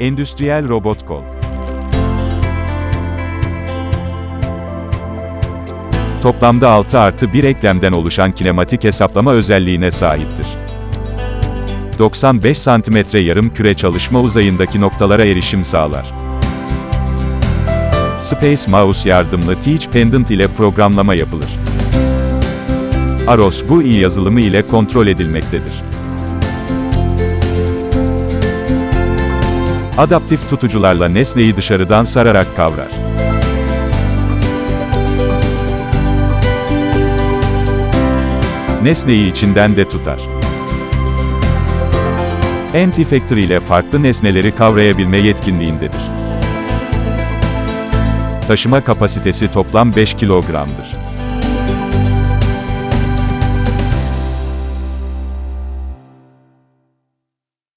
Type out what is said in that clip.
Endüstriyel robot kol. Toplamda 6 artı 1 eklemden oluşan kinematik hesaplama özelliğine sahiptir. 95 cm yarım küre çalışma uzayındaki noktalara erişim sağlar. Space Mouse yardımlı Teach Pendant ile programlama yapılır. Aros bu iyi yazılımı ile kontrol edilmektedir. Adaptif tutucularla nesneyi dışarıdan sararak kavrar. Nesneyi içinden de tutar. Anti-Factor ile farklı nesneleri kavrayabilme yetkinliğindedir. Taşıma kapasitesi toplam 5 kilogramdır.